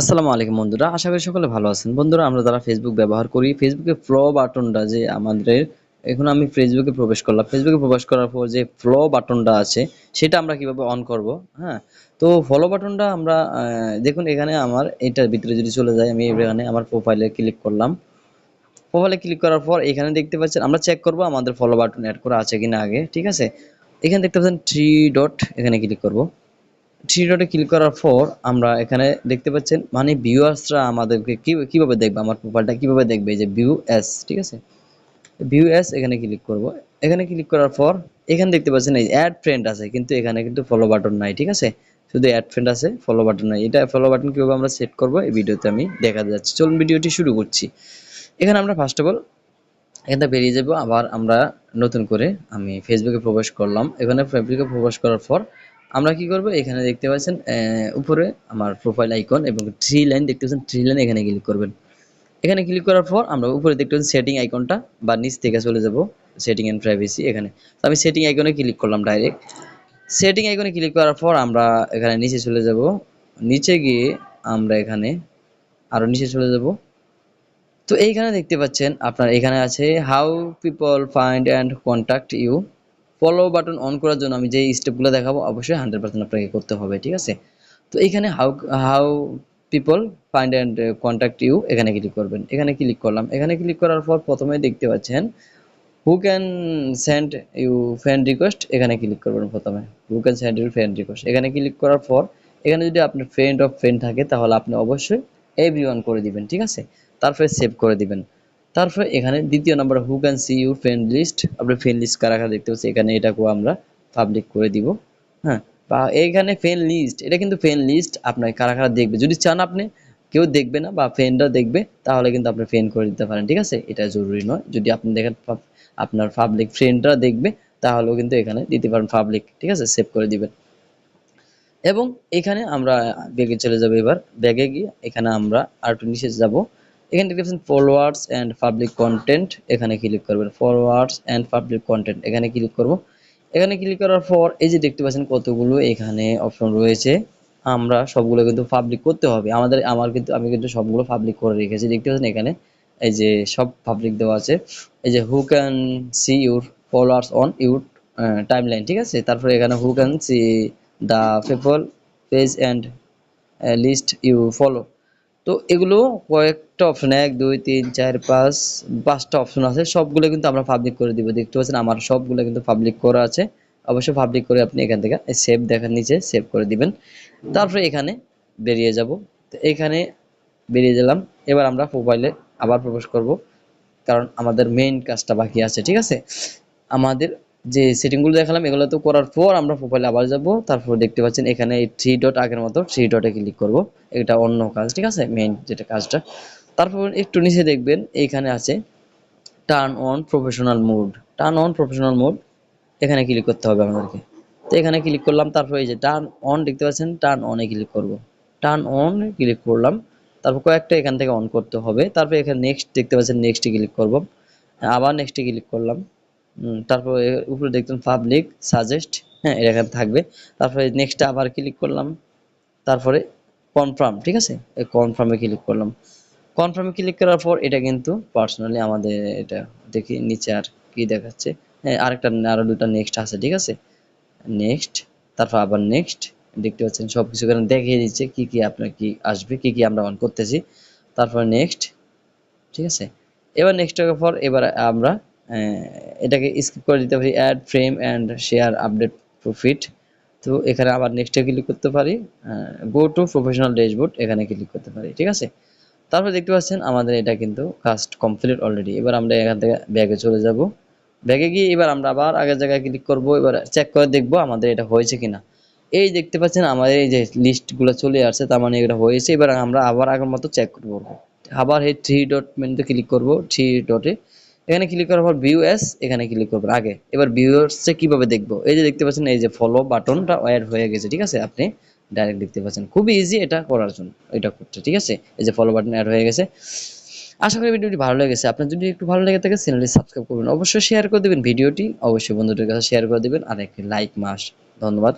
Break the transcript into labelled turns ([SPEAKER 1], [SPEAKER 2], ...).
[SPEAKER 1] আসসালামু আলাইকুম বন্ধুরা, আশা করি সকলে ভালো আছেন। বন্ধুরা, আমরা যারা ফেসবুক ব্যবহার করি ফেসবুকে ফ্লো বাটনটা যে আমাদের এখন আমি ফেসবুকে প্রবেশ করলাম। ফেসবুকে প্রবেশ করার পর যে ফ্লো বাটনটা আছে, সেটা আমরা কীভাবে অন করব? হ্যাঁ? তো ফলো বাটনটা আমরা দেখুন এখানে আমার এটার ভিতরে যদি চলে যায় আমি এখানে আমার প্রোফাইলে ক্লিক করলাম। প্রোফাইলে ক্লিক করার পর এখানে দেখতে পাচ্ছেন, আমরা চেক করব আমাদের ফলো বাটন অ্যাড করা আছে কিনা আগে, ঠিক আছে? এখানে দেখতে পাচ্ছেন থ্রি ডট এখানে ক্লিক করব। থ্রি ডটে ক্লিক করার পর আমরা এখানে দেখতে পাচ্ছেন মানে ভিউয়ার্সরা আমাদেরকে কীভাবে দেখবে, আমার প্রোফাইলটা কীভাবে দেখবে? যে ভিউ এস ঠিক আছে? ভিউ এস এখানে ক্লিক করব। এখানে ক্লিক করার পর এখানে দেখতে পাচ্ছেন, এই অ্যাড ফ্রেন্ড আছে, কিন্তু এখানে কিন্তু ফলো বাটন নাই, ঠিক আছে? শুধু অ্যাড ফ্রেন্ড আছে ফলো বাটন নাই। এটা ফলো বাটন কীভাবে আমরা সেট করব? এই ভিডিওতে আমি দেখা যাচ্ছে। চলুন ভিডিওটি শুরু করছি। এখানে আমরা ফার্স্ট অফ অল এখান বেরিয়ে যাব। আবার আমরা নতুন করে আমি ফেসবুকে প্রবেশ করলাম। এখানে ফেসবুকে প্রবেশ করার পর আমরা কি করব? এখানে দেখতে পাচ্ছেন উপরে আমার প্রোফাইল আইকন এবং থ্রি লাইন দেখতে পাচ্ছেন থ্রি লাইন এখানে ক্লিক করবেন। এখানে ক্লিক করার পর আমরা উপরে দেখতে পাচ্ছি সেটিং আইকনটা বা নিচ থেকে চলে যাব সেটিং এন্ড প্রাইভেসি এখানে। তো আমি সেটিং আইকনে ক্লিক করলাম ডাইরেক্ট সেটিং আইকনে ক্লিক করার পর আমরা এখানে নিচে চলে যাব। নিচে গিয়ে আমরা এখানে আরও নিচে চলে যাব। তো এইখানে দেখতে পাচ্ছেন, আপনার এখানে আছে how people find and contact you follow button on করার জন্য আমি যে স্টেপগুলো দেখাবো, অবশ্যই হান্ড্রেড পার্সেন্ট আপনাকে করতে হবে, ঠিক আছে? তো এখানে how how people find and contact you এখানে ক্লিক করবেন। এখানে ক্লিক করলাম। এখানে ক্লিক করার পর প্রথমে দেখতে পাচ্ছেন who can send you friend request এখানে ক্লিক করবেন প্রথমে। Who can send you friend request এখানে ক্লিক করার পর, এখানে যদি আপনার ফ্রেন্ড অফ ফ্রেন্ড থাকে, তাহলে আপনি অবশ্যই এভরি করে দিবেন, ঠিক আছে? তারপরে সেভ করে দিবেন। তারপরে এখানে দ্বিতীয় number who can see your friend list আপনার ফ্রেন্ড লিস্ট কারা কারা দেখতে পাচ্ছি এখানে এটাকেও আমরা পাবলিক করে দিব। হ্যাঁ বা এইখানে ফ্রেন্ড লিস্ট এটা কিন্তু ফ্রেন্ড লিস্ট আপনার কারা কারা দেখবে? যদি চান আপনি, কেউ দেখবে না বা ফ্রেন্ডরা দেখবে, তাহলে কিন্তু আপনি ফ্রেন্ড করে দিতে পারেন, ঠিক আছে? এটা জরুরি নয়। যদি আপনি দেখেন আপনার পাবলিক ফ্রেন্ডরা দেখবে, তাহলেও কিন্তু এখানে দিতে পারেন পাবলিক ঠিক আছে? সেভ করে দিবেন। এবং এখানে আমরা ব্যাগে চলে যাব এবার। ব্যাগে গিয়ে এখানে আমরা আর একটু যাব। এখানে দেখতে পাচ্ছেন ফলোয়ার্স অ্যান্ড পাবলিক কন্টেন্ট এখানে ক্লিক করবেন ফলোয়ার্স অ্যান্ড পাবলিক কন্টেন্ট এখানে ক্লিক করব। এখানে ক্লিক করার পর এই যে দেখতে পাচ্ছেন কতগুলো এখানে অপশন রয়েছে, আমরা সবগুলো কিন্তু পাবলিক করতে হবে। আমাদের, আমার কিন্তু, আমি কিন্তু সবগুলো পাবলিক করে রেখেছি। দেখতে পাচ্ছেন এখানে এই যে সব পাবলিক দেওয়া আছে। এই যে who can see your followers on your timeline ঠিক আছে? তারপরে এখানে who can see the people page and list you follow তো এগুলো কয়েকটা অপশন এক, দুই, তিন, চার, পাঁচ, পাঁচটা অপশন আছে। সবগুলো কিন্তু আমরা পাবলিক করে দিব। দেখতে পাচ্ছেন আমার সবগুলো কিন্তু পাবলিক করা আছে। অবশ্যই পাবলিক করে আপনি এখান থেকে সেভ দেখার নিচে সেভ করে দিবেন। তারপরে এখানে বেরিয়ে যাব। তো এখানে বেরিয়ে গেলাম। এবার আমরা প্রোফাইলে আবার প্রবেশ করব। কারণ আমাদের মেইন কাজটা বাকি আছে, ঠিক আছে? আমাদের যে সেটিংগুলো দেখালাম, এগুলো তো করার পর আমরা প্রোফাইলে আবার যাব। তারপর দেখতে পাচ্ছেন এখানে এই থ্রি ডট আগের মতো থ্রি ডটে ক্লিক করব। এটা অন্য কাজ, ঠিক আছে? মেইন যেটা কাজটা। তারপর একটু নিচে দেখবেন, এইখানে আছে turn on professional mode turn on professional mode এখানে ক্লিক করতে হবে আমাদেরকে তো এখানে ক্লিক করলাম, তারপর এই যে টার্ন অন দেখতে পাচ্ছেন? টার্ন অনে ক্লিক করব। টার্ন অন ক্লিক করলাম। তারপর কয়েকটা এখান থেকে অন করতে হবে। তারপর এখানে নেক্সট দেখতে পাচ্ছেন নেক্সটে ক্লিক করব। আবার নেক্সটে ক্লিক করলাম। তারপর উপরে দেখতেন পাবলিক সাজেস্ট হ্যাঁ এটা এখানে থাকবে। তারপরে নেক্সটে আবার ক্লিক করলাম। তারপরে কনফার্ম ঠিক আছে? এই কনফার্মে ক্লিক করলাম। কনফার্মে ক্লিক করার পর এটা কিন্তু পার্সোনালি আমাদের এটা দেখি, নিচে আর কি দেখাচ্ছে। হ্যাঁ আরেকটা, আরও দুটা নেক্সট আছে, ঠিক আছে? নেক্সট তারপর আবার নেক্সট দেখতে পাচ্ছেন সব কিছু এখানে দেখিয়ে দিচ্ছে কি কি আপনার কি আসবে, কি কি আমরা অন করতেছি। তারপর নেক্সট ঠিক আছে? এবার নেক্সট পর এবার আমরা এটাকে স্কিপ করে দিতে পারি add frame and share update profit তো এখানে আবার নেক্সটে ক্লিক করতে পারি গো টু প্রফেশনাল ড্যাশবোর্ড এখানে ক্লিক করতে পারি, ঠিক আছে? তারপর দেখতে পাচ্ছেন আমাদের এটা কিন্তু কাজ কমপ্লিট অলরেডি এবার আমরা এখান থেকে ব্যাগে চলে যাব। ব্যাগে গিয়ে এবার আমরা আবার আগের জায়গায় ক্লিক করব, এবার চেক করে দেখব আমাদের এটা হয়েছে কিনা। এই দেখতে পাচ্ছেন আমাদের এই যে লিস্টগুলো চলে আসছে, তার মানে এটা হয়েছে। এবার আমরা আবার আগের মতো চেক করব। আবার এই থ্রি ডট মেনুতে ক্লিক করব থ্রি ডটে এখানে ক্লিক করার পর ভিউ এস এখানে ক্লিক করবেন আগে। এবার ভিউয়ার্সে কীভাবে দেখব? এই যে দেখতে পাচ্ছেন, এই যে ফলো বাটনটা অ্যাড হয়ে গেছে, ঠিক আছে? আপনি ডাইরেক্ট দেখতে পাচ্ছেন। খুবই ইজি এটা করার জন্য, এটা করতে, ঠিক আছে? এই যে ফলো বাটন অ্যাড হয়ে গেছে। আশা করি ভিডিওটি ভালো লেগেছে। আপনার যদি একটু ভালো লেগে থাকে চ্যানেলটি সাবস্ক্রাইব করবেন। অবশ্যই শেয়ার করে দেবেন। ভিডিওটি অবশ্যই বন্ধুদের কাছে শেয়ার করে দেবেন। আর একটি লাইক মাস। ধন্যবাদ।